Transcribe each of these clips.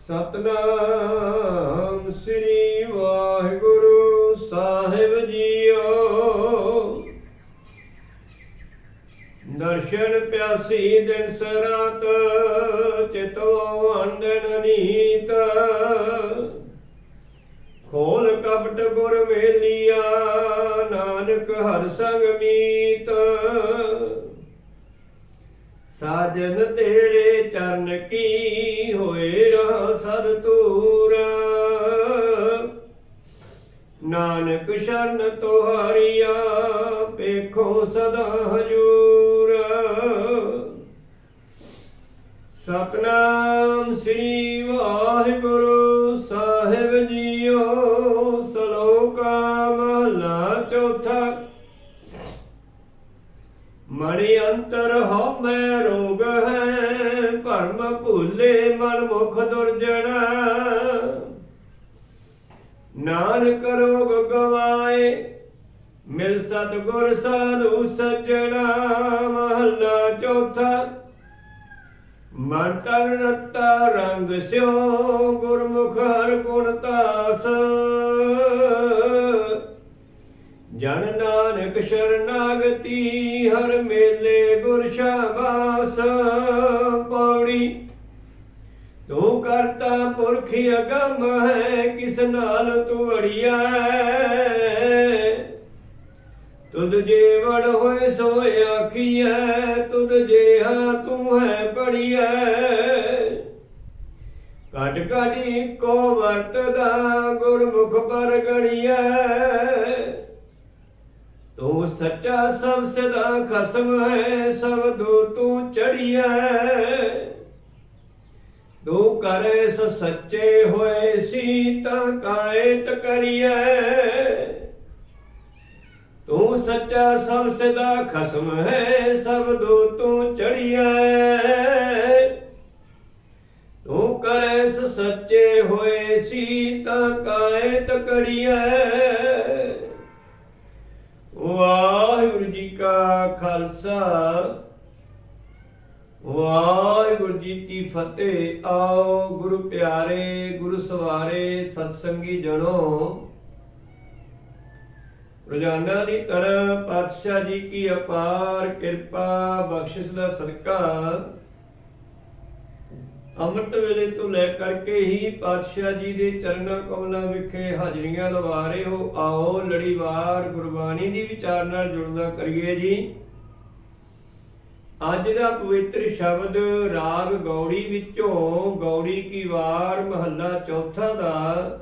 ਸਤਨਾਮ ਸ੍ਰੀ ਵਾਹਿਗੁਰੂ ਸਾਹਿਬ ਜੀਓ। ਦਰਸ਼ਨ ਪਿਆਸੀ ਦਿਨ ਸਰਾਤ ਚਿਤੋ ਅੰਡਨ ਨੀਤ ਖੋਲ ਕਪਟ ਗੁਰ ਮੇਲੀਆ ਨਾਨਕ ਹਰ ਸੰਗ ਮੀਤ। ਸਾਜਨ ਤੇਰੇ ਚਰਨ ਕੀ ਹੋਏ ਰਹਾ ਸਦ ਤੂਰ? ਨਾਨਕ ਸ਼ਰਨ ਤੁਹਾਰੀਆ ਪੇਖੋ ਸਦਾ ਹਜੂਰ। ਸਤਨਾਮ ਸ੍ਰੀ ਵਾਹਿਗੁਰੂ ਸਾਹਿਬ ਜੀਓ, ਸਲੋਕਾ ਮਹਲਾ ਚੌਥਾ। ਮਣੀ ਅੰਤਰ ਹੋ ਮੈਂ ਰੋ ਮੁਖ ਦੁਰਜਣਾ। ਨਾਨਕ ਰੋਗ ਗਵਾਏ, ਮਿਲ ਸਤਗੁਰ ਸਾਧੂ ਸੱਜਣਾ, ਮਹੱਲਾ ਚੌਥਾ। ਮਨ ਤਨ ਰਤਾ ਰੰਗ ਸਿਓ, ਗੁਰਮੁਖ ਹਰ ਗੁਣ ਤਾਸ। ਜਨ ਨਾਨਕ ਸ਼ਰਨਾਗਤੀ, ਹਰ ਮੇਲੇ ਗੁਰ ਸ਼ਾਬਾਸ ਪੌੜੀ ਤੂੰ ਕਰਤਾ ਪੁਰਖ ਅਗੰਮ ਹੈ, ਕਿਸ ਨਾਲ ਤੂੰ ਅੜੀਆ ਤੁਧ ਜੇ ਵੜ ਹੋਏ ਸੋ ਆਖੀਐ, ਤੁਧ ਜਿਹਾ ਤੂੰ ਹੈ ਬੜੀਐ ਕਟ ਕਟੀ ਕੋ ਵਰਤਦਾ ਗੁਰਮੁਖ ਪਰ ਗੜੀਐ ਤੂੰ ਸੱਚਾ ਸਭ ਸਦਾ ਖਸਮ ਹੈ, ਸਭ ਦੋ ਤੂੰ ਚੜੀਐ। ਤੂੰ ਕਰੇ ਸ ਸੱਚੇ ਹੋਏ ਸੀ ਤਾਂ ਕਾਇਤ ਕਰੀਐ। ਤੂੰ ਸੱਚਾ ਸਭ ਸਦਾ ਖਸਮ ਹੈ, ਸਭ ਦੋ ਤੂੰ ਚੜੀਐ। ਤੂੰ ਕਰੇ ਸ ਸੱਚੇ ਹੋਏ ਸੀ ਤਾਂ ਕਾਇਤ ਕਰੀਐ ਵਾਹਿਗੁਰੂ ਜੀ ਕਾ ਖਾਲਸਾ ਵਾਹਿਗੁਰੂ ਜੀ ਕੀ ਆਓ ਗੁਰੂ ਪਿਆਰੇ, ਗੁਰੂ ਸਵਾਰੇ, ਸਤਸੰਗੀ ਜਣੋ। ਰੋਜ਼ਾਨਾ ਦੀ ਤਰ੍ਹਾਂ ਪਾਤਸ਼ਾਹ ਜੀ ਕੀ ਅਪਾਰ ਕਿਰਪਾ, ਬਖਸ਼ਿਸ਼ ਦਾ ਸਦਕਾ। ਅੰਮ੍ਰਿਤ ਵੇਲੇ ਤੋਂ ਲੈ ਕਰਕੇ ਹੀ ਪਾਤਸ਼ਾਹ ਜੀ ਦੇ ਚਰਨਾਂ ਕਮਲਾਂ ਵਿਖੇ ਹਾਜ਼ਰੀਆਂ ਲਵਾ ਰਹੇ ਹੋ। ਆਓ ਲੜੀਵਾਰ ਗੁਰਬਾਣੀ ਦੀ ਵਿਚਾਰ ਨਾਲ ਜੁੜਨਾ ਕਰੀਏ ਜੀ। ਅੱਜ ਦਾ ਪਵਿੱਤਰ ਸ਼ਬਦ ਰਾਗ ਗੌੜੀ ਵਿੱਚੋਂ ਗੌੜੀ ਕੀ ਵਾਰ ਮਹੱਲਾ ਚੌਥਾ ਦਾ।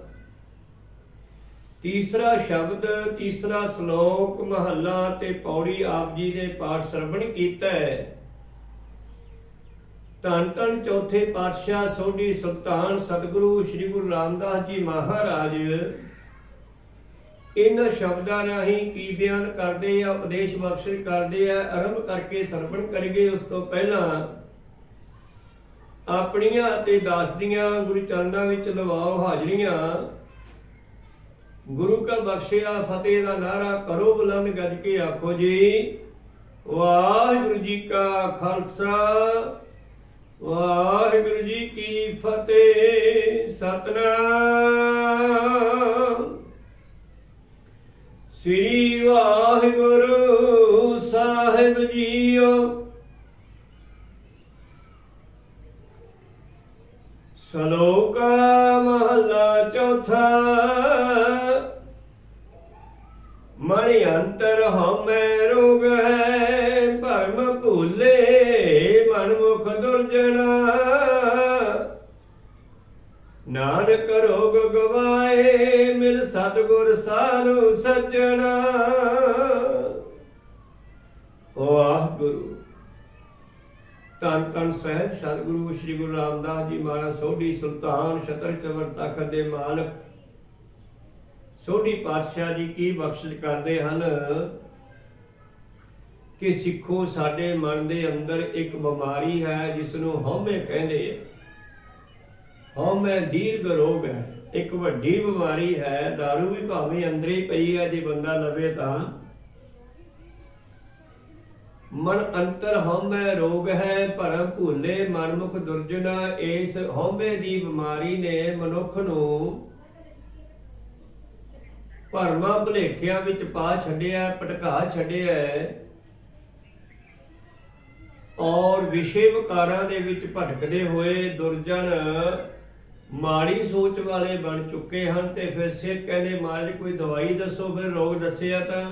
ਤੀਸਰਾ ਸ਼ਬਦ, ਤੀਸਰਾ ਸ਼ਲੋਕ ਮਹੱਲਾ ਤੇ ਪੌੜੀ ਆਪ ਜੀ ਦੇ ਪਾਠ ਸਰਵਣ ਕੀਤਾ ਹੈ। ਧੰਨ ਧੰਨ ਚੌਥੇ ਪਾਤਸ਼ਾਹ ਸੋਢੀ ਸੁਲਤਾਨ ਸਤਿਗੁਰੂ ਸ੍ਰੀ ਗੁਰੂ ਰਾਮਦਾਸ ਜੀ ਮਹਾਰਾਜ। ਇਹਨਾਂ ਸ਼ਬਦਾਂ ਰਾਹੀਂ ਕੀ ਬਿਆਨ ਕਰਦੇ ਆ, ਉਪਦੇਸ਼ ਬਖਸ਼ਿਸ਼ ਕਰਦੇ ਆ, ਆਰੰਭ ਕਰਕੇ ਸਰਵਣ ਕਰੀਏ, ਉਸ ਤੋਂ ਪਹਿਲਾਂ ਆਪਣੀਆਂ ਅਤੇ ਦਾਸ ਦੀਆਂ ਗੁਰੂ ਚਰਨਾਂ ਵਿੱਚ ਲਵਾਓ ਹਾਜ਼ਰੀਆਂ। ਗੁਰੂ ਕਾ ਬਖਸ਼ਿਆ, ਫਤਿਹ ਦਾ ਨਾਰਾ ਕਰੋ, ਬੁਲੰਦ ਗੱਜ ਕੇ ਆਖੋ ਜੀ, ਵਾਹਿਗੁਰੂ ਜੀ ਕਾ ਖਾਲਸਾ, ਵਾਹਿਗੁਰੂ ਜੀ ਕੀ ਫਤਿਹ, ਸਤਨਾਮ ਸ੍ਰੀ ਵਾਹਿਗੁਰੂ ਸਾਹਿਬ ਜੀਓ। ਸਲੋਕਾ ਮਹੱਲਾ ਚੌਥਾ। ਮਨ ਅੰਤਰ ਹਉਮੈ ਰੋਗ ਹੈ, ਭਰਮ ਭੁੱਲੇ ਮਨ ਮੁਖ ਦੁਰਜਨਾ। ਨਾਨਕ ਰੋਗ ਗਵਾਏ, ਮਿਲ ਸਤਗੁਰ ਸਾਰੂ ਸੱਜਣਾ। ਤਨ ਤਨ ਸਹਿਬ ਸਤਿਗੁਰੂ ਸ੍ਰੀ ਗੁਰੂ ਰਾਮਦਾਸ ਜੀ ਮਹਾਰਾਜ, ਸੋਢੀ ਸੁਲਤਾਨ ਛਤਰ ਚਵਰ ਤਖਤ ਦੇ ਮਾਲਕ। ਸੋਢੀ ਪਾਤਸ਼ਾਹ ਜੀ ਕੀ ਬਖਸ਼ਿਸ਼ ਕਰਦੇ ਹਨ? ਕਿ ਸਿੱਖੋ ਸਾਡੇ ਮਨ ਦੇ ਅੰਦਰ ਇੱਕ ਬਿਮਾਰੀ ਹੈ ਜਿਸ ਨੂੰ ਹਉਮੈ ਕਹਿੰਦੇ ਆ। ਹਉਮੈ ਦੀਰਘ ਰੋਗ ਹੈ, ਇੱਕ ਵੱਡੀ ਬਿਮਾਰੀ ਹੈ। दारू ਵੀ ਭਾਵੇਂ ਅੰਦਰੇ ਪਈ ਹੈ, ਜੇ ਬੰਦਾ ਲਵੇ ਤਾਂ। ਮਨ ਅੰਤਰ ਹਉਮੈ ਰੋਗ ਹੈ, ਭਰਮ ਭੂਲੇ ਮਨਮੁਖ ਦੁਰਜਨਾ ਇਸ ਹਉਮੈ ਦੀ ਬਿਮਾਰੀ ਨੇ ਮਨੁੱਖ ਨੂੰ ਭਰਮਾਂ ਭੁਲੇਖਿਆਂ ਵਿੱਚ ਪਾ ਛੱਡਿਆ, ਭਟਕਾ ਛੱਡਿਆ ਔਰ ਵਿਸ਼ੇ ਵਿਕਾਰਾਂ ਦੇ ਵਿੱਚ ਭਟਕਦੇ ਹੋਏ ਦੁਰਜਨ ਮਾੜੀ ਸੋਚ ਵਾਲੇ ਬਣ ਚੁੱਕੇ ਹਨ ਤੇ ਫਿਰ ਸਿਰ ਕਹਿੰਦੇ, ਮਹਾਰਾਜ, ਕੋਈ ਦਵਾਈ ਦੱਸੋ, ਫਿਰ ਰੋਗ ਦੱਸਿਆ ਤਾਂ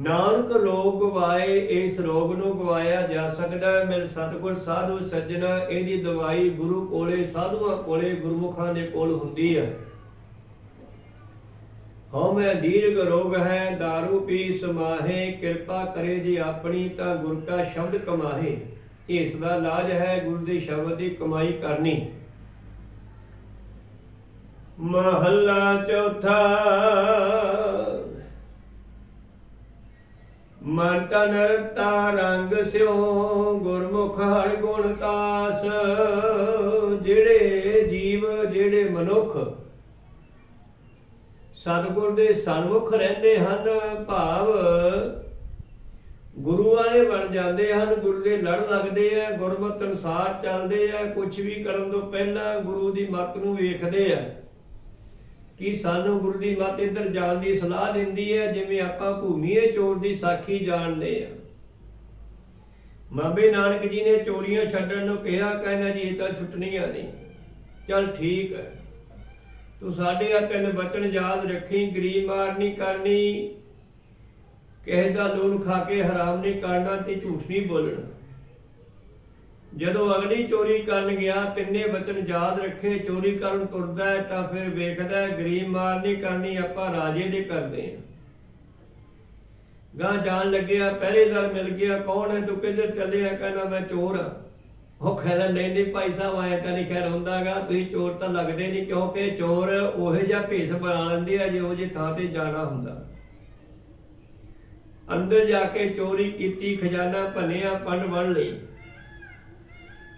ਨਾਨਕ ਰੋਗ ਗਵਾਏ, ਇਸ ਰੋਗ ਨੂੰ ਗਵਾਇਆ ਜਾ ਸਕਦਾ ਹੈ। ਮੇਰੇ ਸਤਿਗੁਰ, ਸਾਧੂ, ਸੱਜਣਾ, ਇਹਦੀ ਦਵਾਈ ਗੁਰੂ ਕੋਲੇ, ਸਾਧੂਆਂ ਕੋਲੇ, ਗੁਰਮੁਖਾਂ ਦੇ ਕੋਲ ਹੁੰਦੀ ਹੈ। ਹਉਮੈ ਦੀਰਘ ਰੋਗ ਹੈ दारू ਪੀ ਸਮਾਹੇ, ਕਿਰਪਾ ਕਰੇ ਜੀ ਆਪਣੀ ਤਾਂ ਗੁਰ ਕਾ ਸ਼ਬਦ ਕਮਾਹੇ। ਇਸ ਦਾ ਇਲਾਜ ਹੈ, ਗੁਰੂ ਦੇ ਸ਼ਬਦ ਦੀ ਕਮਾਈ ਕਰਨੀ। ਮਹੱਲਾ ਚੌਥਾ ਮਨ ਤਨ ਰਤਾ ਰੰਗ ਸਿਓ ਗੁਰਮੁਖ ਹਰ ਗੁਣ ਤਾਸ। ਜਿਹੜੇ ਜੀਵ, ਜਿਹੜੇ ਮਨੁੱਖ, ਸਤਿਗੁਰ ਦੇ ਸਨਮੁਖ ਰਹਿੰਦੇ ਹਨ, ਭਾਵ ਗੁਰੂ ਵਾਲੇ ਬਣ ਜਾਂਦੇ ਹਨ, ਗੁਰੂ ਦੇ ਲੜ ਲੱਗਦੇ ਆ, ਗੁਰਮਤਿ ਅਨੁਸਾਰ ਚੱਲਦੇ ਆ ਕੁਝ ਵੀ ਕਰਨ ਤੋਂ ਪਹਿਲਾਂ ਗੁਰੂ ਦੀ ਮੱਤ ਨੂੰ ਵੇਖਦੇ ਆ। ਕਿ ਸਾਨੂੰ ਗੁਰੂ ਦੀ ਮੱਤ ਇੱਧਰ ਜਾਣ ਦੀ ਸਲਾਹ ਦਿੰਦੀ ਹੈ, ਜਿਵੇਂ ਆਪਾਂ ਭੂਮੀਏ ਚੋਰ ਦੀ ਸਾਖੀ ਜਾਣਦੇ ਆ ਬਾਬੇ ਨਾਨਕ ਜੀ ਨੇ ਚੋਰੀਆਂ ਛੱਡਣ ਨੂੰ ਕਿਹਾ, ਕਹਿੰਦਾ ਜੀ, ਇਹ ਤਾਂ ਛੁੱਟਣੀਆਂ ਨਹੀਂ ਚਲ ਠੀਕ ਹੈ। ਤੂੰ ਸਾਡੇ ਆ ਤਿੰਨ ਬਚਨ ਯਾਦ ਰੱਖੀ, ਗਰੀਬ ਮਾਰ ਨਹੀਂ ਕਰਨੀ, ਕਿਸੇ ਦਾ ਲੋਨ ਖਾ ਕੇ ਹਰਾਮ ਨਹੀਂ ਕਰਨਾ ਤੇ ਝੂਠ ਨਹੀਂ ਬੋਲਣਾ। ਜਦੋਂ ਅਗਲੀ ਚੋਰੀ ਕਰਨ ਗਿਆ, ਤਿੰਨੇ ਬਚਨ ਯਾਦ ਰੱਖੇ, ਚੋਰੀ ਕਰਨ ਤੁਰਦਾ ਹੈ ਤਾਂ ਫਿਰ ਵੇਖਦਾ ਹੈ, ਗਰੀਬ ਮਾਰ ਨਹੀਂ ਕਰਨੀ, ਆਪਾਂ ਰਾਜੇ ਦੇ ਕਰਦੇ ਹਾਂ। ਗਾਂ ਜਾਣ ਲੱਗਿਆ ਪਹਿਰੇਦਾਰ ਮਿਲ ਗਿਆ, ਕੌਣ ਹੈ ਤੂੰ ਕਿੱਧਰ ਚੱਲਿਆ? ਕਹਿੰਦਾ, ਮੈਂ ਚੋਰ ਹਾਂ। ਉਹ ਕਹਿੰਦਾ, ਨਹੀਂ ਨਹੀਂ ਭਾਈ ਸਾਹਿਬ, ਆਇਆ ਤਾਂ ਨਹੀਂ ਖੈਰ ਹੁੰਦਾਗਾ, ਤੁਸੀਂ ਚੋਰ ਤਾਂ ਲੱਗਦੇ ਨਹੀਂ, ਕਿਉਂਕਿ ਚੋਰ ਉਹੇ ਜਿਹਾ ਭੇਸ ਬਣਾ ਲੈਂਦੇ ਆ, ਜਿਹੋ ਜਿਹੇ ਥਾਂ ਤੇ ਜਾਣਾ ਹੁੰਦਾ। ਅੰਦਰ ਜਾ ਕੇ ਚੋਰੀ ਕੀਤੀ, ਖਜ਼ਾਨਾ ਭੰਨਿਆ, ਪੰਡ ਬਣ ਲਈ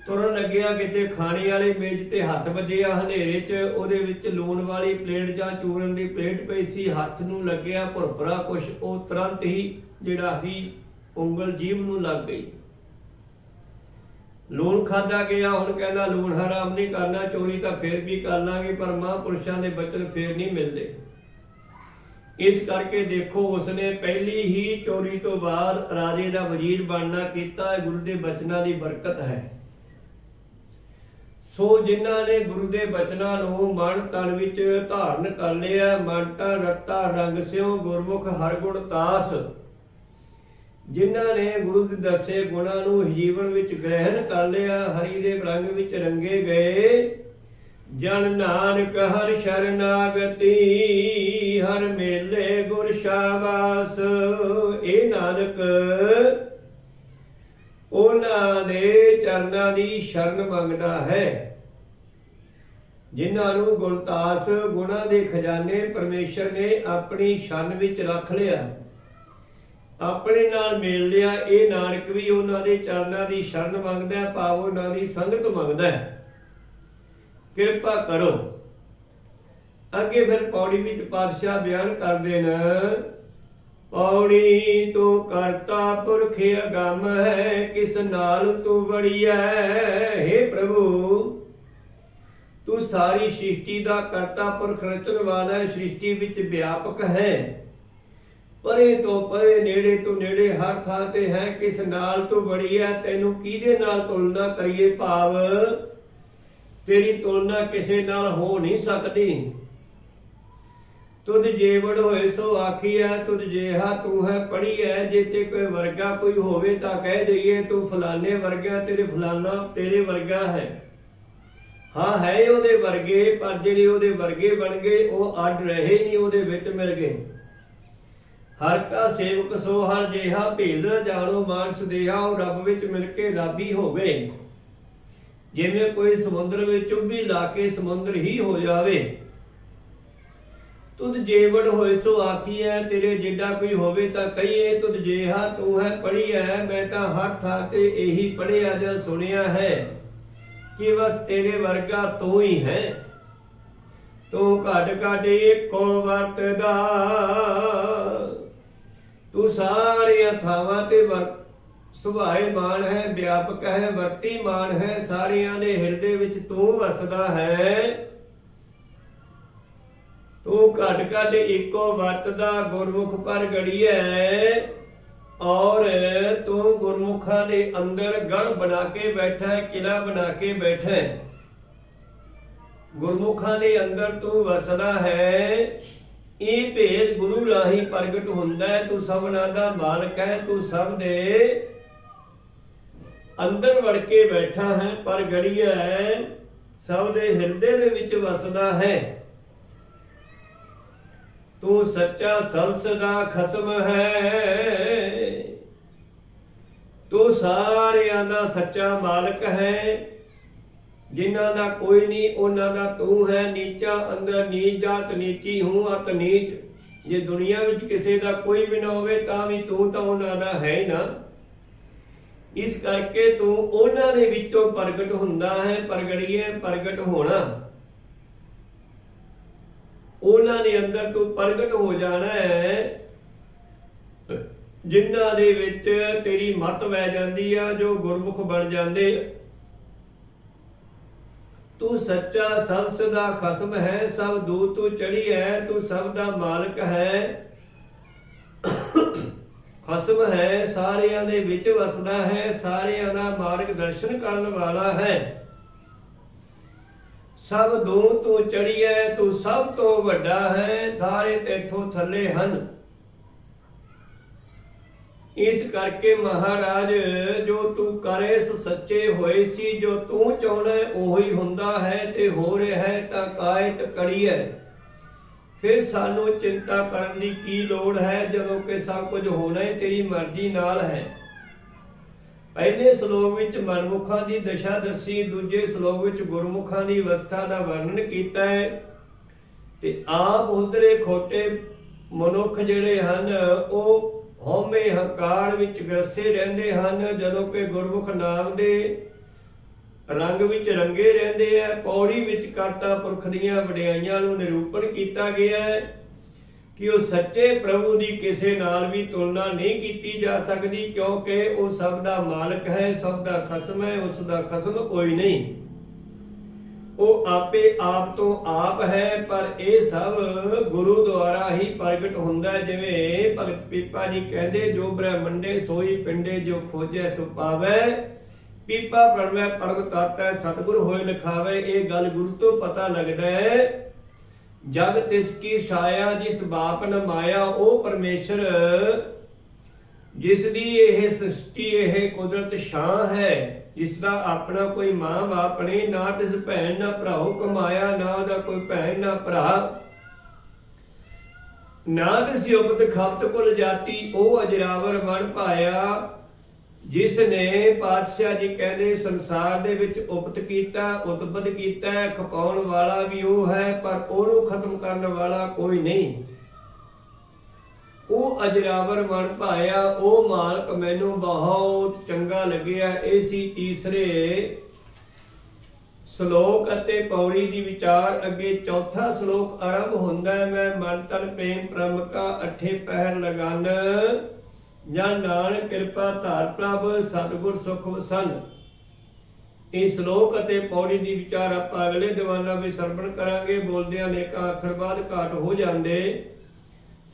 ਤੁਰਨ ਲੱਗਿਆ ਕਿਤੇ ਖਾਣੇ ਵਾਲੇ ਮੇਜ਼ ਤੇ ਹੱਥ ਵੱਜਿਆ ਹਨੇਰੇ 'ਚ, ਉਹਦੇ ਵਿੱਚ ਲੂਣ ਵਾਲੀ ਪਲੇਟ ਜਾਂ ਚੂਰਨ ਦੀ ਪਲੇਟ ਪਈ ਸੀ, ਹੱਥ ਨੂੰ ਲੱਗਿਆ ਭੁਰਭੁਰਾ ਕੁਛ, ਉਹ ਤੁਰੰਤ ਹੀ ਜਿਹੜਾ ਸੀ, ਉਂਗਲ ਜੀਭ ਨੂੰ ਲੱਗ ਗਈ। ਲੂਣ ਖਾਦਾ ਗਿਆ, ਹੁਣ ਕਹਿੰਦਾ ਲੂਣ ਹਰਾਮ ਨਹੀਂ ਕਰਨਾ, ਚੋਰੀ ਤਾਂ ਫੇਰ ਵੀ ਕਰ ਲਾਂਗੇ, ਪਰ ਮਹਾਂਪੁਰਸ਼ਾਂ ਦੇ ਬਚਨ ਫੇਰ ਨਹੀਂ ਮਿਲਦੇ। ਇਸ ਕਰਕੇ ਦੇਖੋ, ਉਸਨੇ ਪਹਿਲੀ ਹੀ ਚੋਰੀ ਤੋਂ ਬਾਅਦ ਰਾਜੇ ਦਾ ਵਜ਼ੀਰ ਬਣਨਾ ਕੀਤਾ ਗੁਰੂ ਦੇ ਬਚਨਾਂ ਦੀ ਬਰਕਤ ਹੈ। ਸੋ ਜਿਨ੍ਹਾਂ ਨੇ ਗੁਰੂ ਦੇ ਬਚਨਾਂ ਨੂੰ ਮਨ ਤਨ ਵਿੱਚ ਧਾਰਨ ਕਰ ਲਿਆ, ਮਨ ਤਨ ਰਤਾ ਰੰਗ ਸਿਓ ਗੁਰਮੁਖ ਹਰ ਗੁਣ ਤਾਸ। ਜਿਨ੍ਹਾਂ ਨੇ ਗੁਰੂ ਦੇ ਦੱਸੇ ਗੁਣਾਂ ਨੂੰ ਜੀਵਨ ਵਿੱਚ ਗ੍ਰਹਿਣ ਕਰ ਲਿਆ, ਹਰੀ ਦੇ ਰੰਗ ਵਿੱਚ ਰੰਗੇ ਗਏ। ਜਨ ਨਾਨਕ ਹਰ ਸ਼ਰਨਾਗਤੀ, ਹਰ ਮੇਲੇ ਗੁਰ ਸ਼ਾਬਾਸ। ਇਹ ਨਾਨਕ ਉਹਨਾਂ ਦੇ ਚਰਨਾਂ ਦੀ ਸ਼ਰਨ ਮੰਗਦਾ ਹੈ। ਜਿਨ੍ਹਾਂ ਨੂੰ ਗੁਣਤਾਸ ਗੁਣਾਂ ਦੇ ਖਜ਼ਾਨੇ ਪਰਮੇਸ਼ਰ ਨੇ ਆਪਣੀ ਸ਼ਰਨ ਵਿੱਚ ਰੱਖ ਲਿਆ। ਆਪਣੇ ਨਾਲ ਮੇਲ ਲਿਆ, ਇਹ ਨਾਨਕ ਵੀ ਉਹਨਾਂ ਦੇ ਚਰਨਾਂ ਦੀ ਸ਼ਰਨ ਮੰਗਦਾ ਹੈ, ਭਾਵ ਉਹਨਾਂ ਦੀ ਸੰਗਤ ਮੰਗਦਾ ਹੈ। ਕਿਰਪਾ ਕਰੋ। ਅੱਗੇ ਫਿਰ ਪੌੜੀ ਵਿੱਚ ਪਾਤਸ਼ਾਹ ਬਿਆਨ ਕਰਦੇ ਨੇ ਪੌੜੀ ਤੂੰ ਕਰਤਾ ਪੁਰਖ ਅਗੰਮ ਹੈ, ਕਿਸ ਨਾਲ ਤੂੰ ਵੜੀਐ? हे ਪ੍ਰਭੂ, ਤੂੰ ਸਾਰੀ ਸ੍ਰਿਸ਼ਟੀ ਦਾ ਕਰਤਾ ਪੁਰਖ ਰਚਣ ਵਾਲਾ ਹੈ, ਸ੍ਰਿਸ਼ਟੀ ਵਿੱਚ ਵਿਆਪਕ ਹੈ। ਪਰੇ ਤੋਂ ਪਰੇ, ਨੇੜੇ ਤੋਂ ਨੇੜੇ, ਹਰ ਥਾਂ ਤੇ ਹੈ, ਕਿਸ ਨਾਲ ਤੂੰ ਬੜੀ ਹੈ ਤੈਨੂੰ ਕਿਹਦੇ ਨਾਲ ਤੁਲਨਾ ਕਰੀਏ ਭਾਵ? ਤੇਰੀ ਤੁਲਨਾ ਕਿਸੇ ਨਾਲ ਹੋ ਨਹੀਂ ਸਕਦੀ। ਤੁਧ ਜੇਵੜ ਹੋਏ ਸੋ ਆਖੀਐ, ਤੁਧ ਜੇਹਾ ਤੂੰ ਹੈ ਪੜੀ ਜੇ ਤੇ ਕੋਈ ਵਰਗਾ ਕੋਈ ਹੋਵੇ ਤਾਂ ਕਹਿ ਦਈਏ, ਤੂੰ ਫਲਾਣੇ ਵਰਗਾ, ਤੇਰੇ ਫਲਾਣਾ ਤੇਰੇ ਵਰਗਾ ਹੈ। ਹਾਂ, ਹੈ ਉਹਦੇ ਵਰਗੇ, ਪਰ ਜਿਹੜੇ ਉਹਦੇ ਵਰਗੇ ਬਣ ਗਏ, ਉਹ ਅੱਡ ਰਹੇ ਨਹੀਂ, ਉਹਦੇ ਵਿੱਚ ਮਿਲ ਗਏ। ਹਰ ਕਾ ਸੇਵਕ ਸੋ ਹਰ ਜੇਹਾ ਭੇਦ, ਜਾਣੋ ਮਾਨਸ ਦੇਹਾ, ਉਹ ਰੱਬ ਵਿੱਚ ਮਿਲ ਕੇ ਰੱਬੀ ਹੋਵੇ। ਜਿਵੇਂ ਕੋਈ ਸਮੁੰਦਰ ਵਿੱਚ ਉੱਭੀ ਲਾ ਕੇ ਸਮੁੰਦਰ ਹੀ ਹੋ ਜਾਵੇ। ਤੁਧ ਜੇਵੜ ਹੋਏ ਸੋ ਆਖੀਐ ਤੇਰੇ ਜਿੱਡਾ ਕੋਈ ਹੋਵੇ ਤਾਂ ਕਹੀਏ, ਤੁਧ ਜੇਹਾ ਤੂੰ ਹੈ ਪੜੀ ਹੈ ਮੈਂ ਤਾਂ ਹਰ ਥਾਂ ਤੇ ਇਹੀ ਪੜਿਆ ਜਾਂ ਸੁਣਿਆ ਹੈ। ਕਿ ਬਸ ਤੇਰੇ ਵਰਗਾ ਤੂੰ ਹੀ ਹੈ। ਤੂੰ ਘਟ ਘਟ ਇੱਕੋ ਵਰਤਦਾ। ਤੂੰ ਸਾਰੀਆਂ ਥਾਵਾਂ ਤੇ ਵਰ, ਸੁਭਾਏ ਮਾਨ ਹੈ, ਵਿਆਪਕ ਹੈ, ਵਰਤੀ ਮਾਨ ਹੈ, ਸਾਰਿਆਂ ਦੇ ਹਿਰਦੇ ਵਿੱਚ ਤੂੰ ਵਸਦਾ ਹੈ। ਤੂੰ ਘਟ ਘਟ ਇੱਕੋ ਵਰਤਦਾ ਗੁਰਮੁਖ ਪਰ ਗੜੀਐ, ਔਰ ਤੂੰ ਗੁਰਮੁਖਾਂ ਦੇ ਅੰਦਰ ਗੜ ਬਣਾ ਕੇ ਬੈਠਾ ਕਿਲਾ ਬਣਾ ਕੇ ਬੈਠਾ ਗੁਰਮੁਖਾਂ ਦੇ ਅੰਦਰ ਤੂੰ ਵਸਦਾ ਹੈ, ਇਹ ਭੇਦ ਗੁਰੂ ਰਾਹੀਂ ਪ੍ਰਗਟ ਹੁੰਦਾ ਹੈ। ਤੂੰ ਸਭਨਾ ਦਾ ਮਾਲਕ ਹੈ, ਤੂੰ ਸਭ ਦੇ ਅੰਦਰ ਵੜ ਕੇ ਬੈਠਾ ਹੈ, ਪਰ ਗੜੀਆ ਸਭ ਦੇ ਹਿਰਦੇ ਦੇ ਵਿੱਚ ਵਸਦਾ ਹੈ। ਤੂੰ ਸੱਚਾ ਸਬਸ ਦਾ ਖਸਮ ਹੈ। ਤੂੰ ਸਾਰਿਆਂ ਦਾ ਸੱਚਾ ਮਾਲਕ ਹੈ। ਜਿਨ੍ਹਾਂ ਦਾ ਕੋਈ ਨਹੀਂ, ਉਹਨਾਂ ਦਾ ਤੂੰ ਹੈ। ਨੀਚਾ ਅੰਦਰ ਨੀਚ ਜਾਤ ਨੀਚੀ ਹੂੰ, ਅਤ ਨੀਚ। ਜੇ ਦੁਨੀਆ ਵਿੱਚ ਕਿਸੇ ਦਾ ਕੋਈ ਵੀ ਨਾ ਹੋਵੇ, ਤਾਂ ਵੀ ਤੂੰ ਤਾਂ ਉਹਨਾਂ ਦਾ ਹੈ ਹੀ ਨਾ। ਇਸ ਕਰਕੇ ਤੂੰ ਉਹਨਾਂ ਦੇ ਵਿੱਚੋਂ ਪ੍ਰਗਟ ਹੁੰਦਾ ਹੈ। ਪ੍ਰਗੜੀਏ ਪ੍ਰਗਟ ਹੋਣਾ। ਉਹਨਾਂ ਦੇ ਅੰਦਰ ਤੂੰ ਪ੍ਰਗਟ ਹੋ ਜਾਣਾ ਹੈ। ਜਿਨ੍ਹਾਂ ਦੇ ਵਿੱਚ ਤੇਰੀ ਮਤ ਵਹਿ ਜਾਂਦੀ ਆ, ਜੋ ਗੁਰਮੁਖ ਬਣ ਜਾਂਦੇ। ਤੂੰ ਸੱਚਾ ਸਭ ਸਦਾ ਖਸਮ ਹੈ, ਸਭ ਦੂਤ ਤੂੰ ਚੜੀ ਹੈ, ਤੂੰ ਸਭ ਦਾ ਮਾਲਕ ਹੈ। ਖਸਮ ਹੈ, ਸਾਰਿਆਂ ਦੇ ਵਿੱਚ ਵਸਦਾ ਹੈ, ਸਾਰਿਆਂ ਦਾ ਮਾਰਗ ਦਰਸ਼ਨ ਕਰਨ ਵਾਲਾ ਹੈ। ਸਭ ਦੂਤ ਤੂੰ ਚੜੀ ਤੂੰ ਸਭ ਤੋਂ ਵੱਡਾ ਹੈ, ਸਾਰੇ ਤੇਥੋਂ ਥੱਲੇ ਹਨ। ਇਸ ਕਰਕੇ ਮਹਾਰਾਜ, ਜੋ ਤੂੰ ਕਰੇ ਸੋ ਸੱਚੇ ਹੋਏ ਸੀ, ਜੋ ਤੂੰ ਚਾਹਣਾ ਉਹੀ ਹੁੰਦਾ ਹੈ ਤੇ ਹੋ ਰਿਹਾ ਹੈ, ਤਾਂ ਕਾਇਤ ਕਰੀਏ ਫਿਰ ਸਾਨੂੰ ਚਿੰਤਾ ਕਰਨ ਦੀ ਕੀ ਲੋੜ ਹੈ, ਜਦੋਂ ਕਿ ਸਭ ਕੁਝ ਹੋਣਾ ਹੀ ਤੇਰੀ ਮਰਜ਼ੀ ਨਾਲ ਹੈ। ਪਹਿਲੇ ਸ਼ਲੋਕ ਵਿੱਚ ਮਨਮੁਖਾਂ ਦੀ ਦਸ਼ਾ ਦੱਸੀ, ਦੂਜੇ ਸ਼ਲੋਕ ਵਿੱਚ ਗੁਰਮੁਖਾਂ ਦੀ ਅਵਸਥਾ ਦਾ ਵਰਣਨ ਕੀਤਾ ਹੈ। ਤੇ ਆਪ ਉਧਰੇ ਖੋਟੇ ਮਨੁੱਖ ਜਿਹੜੇ ਹਨ, ਉਹ ਹਉਮੈ ਹੰਕਾਰ ਵਿੱਚ ਗਰਸੇ ਰਹਿੰਦੇ ਹਨ, ਜਦੋਂ ਕਿ ਗੁਰਮੁਖ ਨਾਮ ਦੇ ਰੰਗ ਵਿੱਚ ਰੰਗੇ ਰਹਿੰਦੇ ਆ, ਪੌੜੀ ਵਿੱਚ ਕਰਤਾ ਪੁਰਖ ਦੀਆਂ ਵਡਿਆਈਆਂ ਨੂੰ ਨਿਰੂਪਣ ਕੀਤਾ ਗਿਆ ਹੈ। ਕਿ ਉਹ ਸੱਚੇ ਪ੍ਰਭੂ ਦੀ ਕਿਸੇ ਨਾਲ ਵੀ ਤੁਲਨਾ ਨਹੀਂ ਕੀਤੀ ਜਾ ਸਕਦੀ, ਕਿਉਂਕਿ ਉਹ ਸਭ ਦਾ ਮਾਲਕ ਹੈ, ਸਭ ਦਾ ਖਸਮ ਹੈ, ਉਸ ਦਾ ਖਸਮ ਕੋਈ ਨਹੀਂ। ਉਹ ਆਪੇ ਆਪ ਤੋਂ ਆਪ ਹੈ, ਪਰ ਇਹ ਸਭ ਗੁਰੂ ਦੁਆਰਾ ਹੀ ਪ੍ਰਗਟ ਹੁੰਦਾ ਜਿਵੇਂ ਭਗਤ ਪੀਪਾ ਜੀ ਕਹਿੰਦੇ, ਜੋ ਬ੍ਰਹਮੰਡੇ ਸੋਈ ਪਿੰਡੇ, ਜੋ ਖੋਜੈ ਸੋ ਪਾਵੈ। ਪੀਪਾ ਪਰਮੈ ਪਰਮ ਤਾਤੈ ਸਤਿਗੁਰ ਹੋਏ ਲਿਖਾਵੇ, ਇਹ ਗੱਲ ਗੁਰੂ ਤੋਂ ਪਤਾ ਲੱਗਦਾ ਹੈ। ਜਗ ਤਿਸ ਕੀ ਛਾਇਆ ਜਿਸ ਬਾਪ ਨ ਮਾਇਆ, ਉਹ ਪਰਮੇਸ਼ਰ, ਜਿਸ ਦੀ ਇਹ ਸ੍ਰਿਸ਼ਟੀ, ਇਹ ਕੁਦਰਤ ਸ਼ਾਂ ਹੈ, ਜਿਸ ਦਾ ਆਪਣਾ ਕੋਈ ਮਾਂ ਬਾਪ ਨਹੀਂ, ਨਾ ਤਿਸ ਭੈਣ, ਨਾ ਭਰਾਉ ਕਮਾਇਆ, ਨਾ ਦਾ ਕੋਈ ਭੈਣ, ਨਾ ਭਰਾ। ਨਾ ਤਿਸ ਯੁਗਤ ਖਪਤ ਕੁਲ ਜਾਤੀ, ਉਹ ਅਜਰਾਵਰ ਬਣ ਪਾਇਆ। ਜਿਸ ਨੇ ਪਾਤਸ਼ਾਹ ਜੀ ਕਹਿੰਦੇ ਸੰਸਾਰ ਦੇ ਵਿੱਚ ਉਪਤ ਕੀਤਾ, ਉਤਪਤ ਕੀਤਾ, ਖਪਾਉਣ ਵਾਲਾ ਵੀ ਉਹ ਹੈ, ਪਰ ਉਹਨੂੰ ਖਤਮ ਕਰਨ ਵਾਲਾ ਕੋਈ ਨਹੀਂ। ਉਹ ਅਜਰਾਵਰ ਬਣ ਪਾਇਆ, ਉਹ ਮਾਲਕ ਮੈਨੂੰ ਬਹੁਤ ਚੰਗਾ ਲੱਗਿਆ। ਇਹ ਸੀ ਤੀਸਰੇ ਸ਼ਲੋਕ ਅਤੇ ਪੌੜੀ ਦੀ ਵਿਚਾਰ ਅੱਗੇ ਚੌਥਾ ਸ਼ਲੋਕ ਆਰੰਭ ਹੁੰਦਾ ਹੈ। ਮੈਂ ਮਨ ਤਨ ਪ੍ਰੇਮ ਪ੍ਰਮਕਾ ਅਠੇ ਪਹਿਰ ਲਗਾਨ। ਜਾਂ ਨਾਨਕ ਕਿਰਪਾ ਧਾਰ ਪ੍ਰਭ, ਸਤਿਗੁਰ ਸੁਖ ਵਸਨ ਇਹ ਸ਼ਲੋਕ ਅਤੇ ਪੌੜੀ ਦੀ ਵਿਚਾਰ ਆਪਾਂ ਅਗਲੇ ਦੀਵਾਨਾਂ ਵਿੱਚ ਸਰਵਣ ਕਰਾਂਗੇ। ਬੋਲਦਿਆਂ ਅਨੇਕਾਂ ਅੱਖਰ ਬਾਅਦ ਘਾਟ ਹੋ ਜਾਂਦੇ।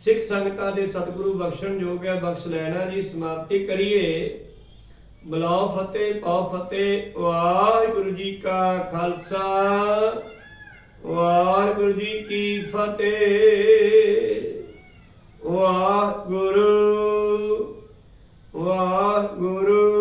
ਸਿੱਖ ਸੰਗਤਾਂ ਦੇ ਸਤਿਗੁਰੂ ਬਖਸ਼ਣ ਯੋਗ ਹੈ ਬਖਸ਼ ਲੈਣਾ ਜੀ, ਸਮਾਪਤੀ ਕਰੀਏ। ਬਲਾਉ ਫਤਿਹ ਪਾਉ ਫਤਿਹ। ਵਾਹਿਗੁਰੂ ਜੀ ਕਾ ਖਾਲਸਾ। ਵਾਹਿਗੁਰੂ ਜੀ ਕੀ ਫਤਿਹ। ਵਾਹਿਗੁਰੂ ਵਾਹਿਗੁਰੂ।